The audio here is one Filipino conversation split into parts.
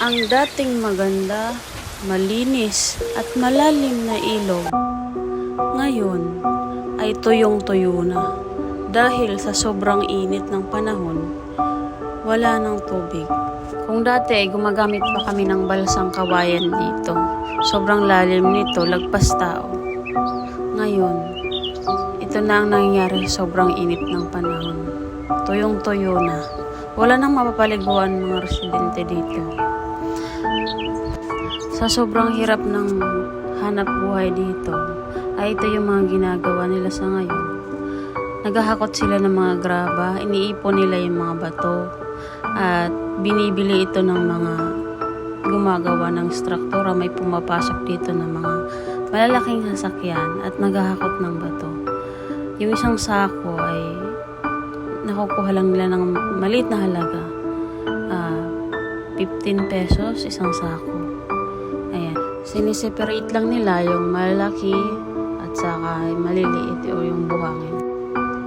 Ang dating maganda, malinis at malalim na ilog, ngayon ay tuyong-tuyo na dahil sa sobrang init ng panahon, wala ng tubig. Kung dati ay gumagamit pa kami ng balsang kawayan dito, sobrang lalim nito, lagpas tao. Ngayon, ito na ang nangyayari sa sobrang init ng panahon. Tuyong-tuyo na. Wala nang mapapaliguan mga residente dito. Sa sobrang hirap ng hanap buhay dito, ay ito yung mga ginagawa nila sa ngayon. Naghahakot sila ng mga graba, iniipon nila yung mga bato, at binibili ito ng mga gumagawa ng struktura. May pumapasok dito ng mga malalaking sasakyan at naghahakot ng bato. Yung isang sako ay nakukuha lang nila ng maliit na halaga. Ah, 15 pesos isang sako. Ayan. Siniseparate lang nila yung malaki at saka maliliit o yung buhangin.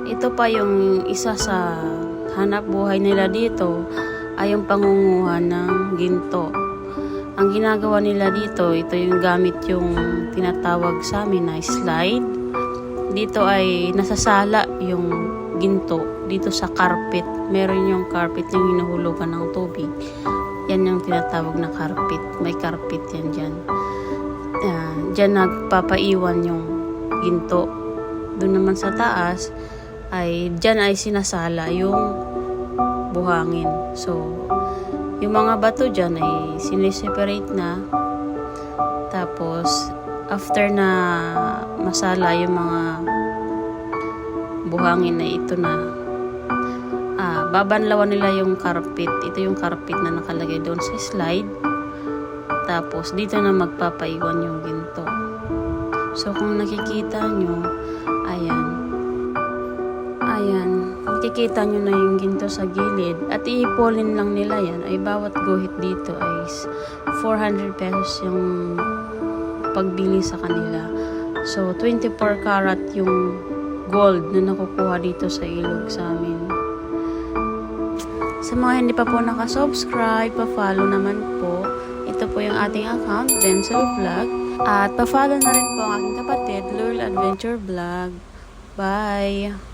Ito pa yung isa sa hanap buhay nila dito ay yung pangunguha ng ginto. Ang ginagawa nila dito, ito yung gamit yung tinatawag sa amin na slide. Dito ay nasasala yung ginto dito sa carpet. Meron yung carpet yung hinuhulugan ng tubig. Yan yung tinatawag na carpet. May carpet yan dyan. Uh, dyan nagpapaiwan yung ginto. Doon naman sa taas, ay dyan ay sinasala yung buhangin. So, yung mga bato dyan ay siniseparate na. Tapos, after na masala yung mga buhangin na ito na ah, babanlawan nila yung carpet. Ito yung carpet na nakalagay doon sa slide. Tapos, dito na magpapaiwan yung ginto. So, kung nakikita nyo, ayan. Ayan. Makikita nyo na yung ginto sa gilid. At iipolin lang nila yan. Ay bawat guhit dito ay 400 pesos yung pagbili sa kanila. So, 24 karat yung gold na nakukuha dito sa ilog sa amin. Sa mga hindi pa po nakasubscribe, pa-follow naman po. Ito po yung ating account, Denzel Vlog. At pa-follow na rin po ang aking kapatid, Lurl Adventure Vlog. Bye!